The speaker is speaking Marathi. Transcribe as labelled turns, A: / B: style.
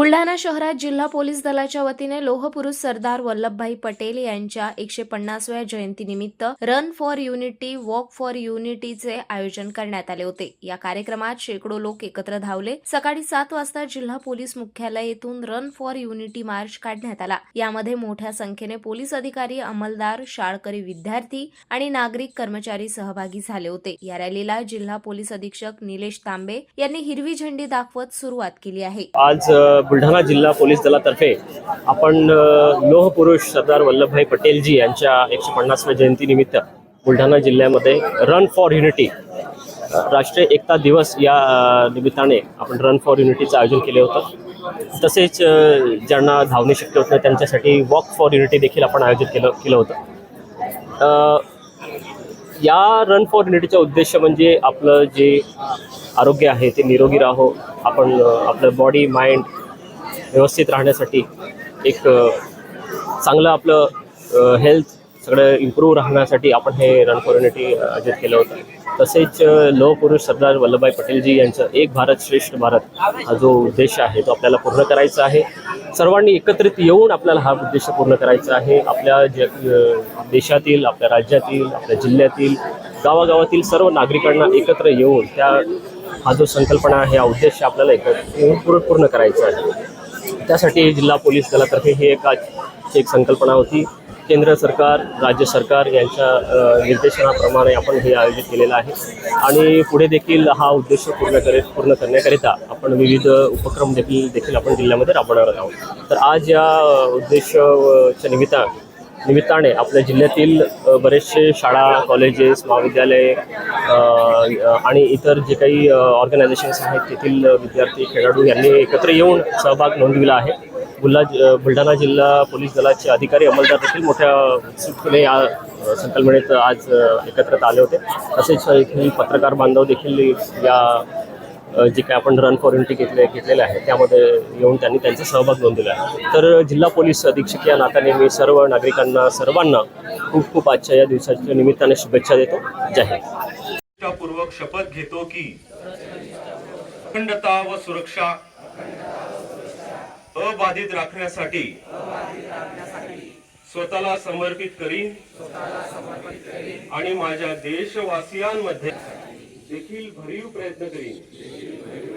A: बुलढाणा शहरात जिल्हा पोलीस दलाच्या वतीने लोहपुरुष सरदार वल्लभभाई पटेल यांच्या एकशे पन्नासव्या जयंतीनिमित्त run for unity walk for युनिटीचे आयोजन करण्यात आले होते. या कार्यक्रमात शेकडो लोक एकत्र धावले. सकाळी सात वाजता जिल्हा पोलीस मुख्यालय येथून रन फॉर युनिटी मार्च काढण्यात आला. यामध्ये मोठ्या संख्येने पोलीस अधिकारी अंमलदार शाळकरी विद्यार्थी आणि नागरिक कर्मचारी सहभागी झाले होते. या रॅलीला जिल्हा पोलीस अधीक्षक निलेश तांबे यांनी हिरवी झेंडी दाखवत सुरुवात केली आहे.
B: आज बुलढाणा जिल्हा पोलीस दलातर्फे आपण लोहपुरुष सरदार वल्लभभाई पटेलजी यांच्या एकशे पन्नासव्या जयंतीनिमित्त बुलढाणा जिल्ह्यामध्ये रन फॉर युनिटी राष्ट्रीय एकता दिवस या निमित्ताने आपण रन फॉर युनिटीचं आयोजन केले होतं. तसेच ज्यांना धावणे शक्य होत नाही त्यांच्यासाठी वॉक फॉर युनिटी देखील आपण आयोजित केलं केलं होतं. या रन फॉर युनिटीचा उद्देश म्हणजे आपलं जे आरोग्य आहे ते निरोगी राहो आपण आपलं बॉडी माइंड व्यवस्थित राहण्यासाठी एक चांगलं आपलं हेल्थ सगळं इम्प्रूव्ह राहण्यासाठी आपण हे रन फॉर युनिटी आयोजित केलं होतं. तसेच लोह लोहपुरुष सरदार वल्लभभाई पटेलजी यांचं एक भारत श्रेष्ठ भारत हा जो उद्देश आहे तो आपल्याला पूर्ण करायचा आहे. सर्वांनी एकत्रित येऊन आपल्याला हा उद्देश पूर्ण करायचा आहे. आपल्या ज देशातील आपल्या राज्यातील आपल्या जिल्ह्यातील गावागावातील सर्व नागरिकांना एकत्र येऊन त्या हा जो संकल्पना आहे हा उद्देश आपल्याला एकत्र येऊन पूर्ण पूर्ण करायचा आहे. त्यासाठी जिल्हा पोलीस दलातर्फे ही एक आज एक संकल्पना होती. केंद्र सरकार राज्य सरकार यांच्या निर्देशनाप्रमाणे आपण हे आयोजित केलेलं आहे. आणि पुढे देखील हा उद्देश पूर्ण करे पूर्ण करण्याकरिता आपण विविध उपक्रम देखील देखील आपण जिल्ह्यामध्ये राबवणार आहोत. तर आज या उद्देशाच्या निमित्ता निमित्ताने आपल्या जिल्ह्यातील बरेचसे शाळा कॉलेजेस महाविद्यालय आणि इतर जे काही ऑर्गनायझेशन्स आहेत तेथील विद्यार्थी खेळाडू यांनी एकत्र येऊन सहभाग नोंदविला आहे. बुलढा बुलढाणा जिल्हा पोलीस दलाचे अधिकारी अंमलदार देखील मोठ्या उत्सुकतेने या संकल्पनेत आज एकत्रित आले होते. तसेच इथील पत्रकार बांधव देखील या जे काय आपण रन फॉर युनिटी घेतले घेतलेलं आहे त्यामध्ये येऊन त्यांनी त्यांचा सहभाग नोंदवला आहे तर जिल्हा पोलीस अधीक्षक या नात्याने मी सर्व नागरिकांना सर्वांना खूप खूप आजच्या या दिवसाच्या निमित्ताने शुभेच्छा देतो.
C: जाहीरपूर्वक शपथ घेतो की अखंडता व सुरक्षा अबाधित राखण्यासाठी स्वतःला समर्पित करीन आणि माझ्या देशवासियांमध्ये देखील भरीव प्रयत्न करीन.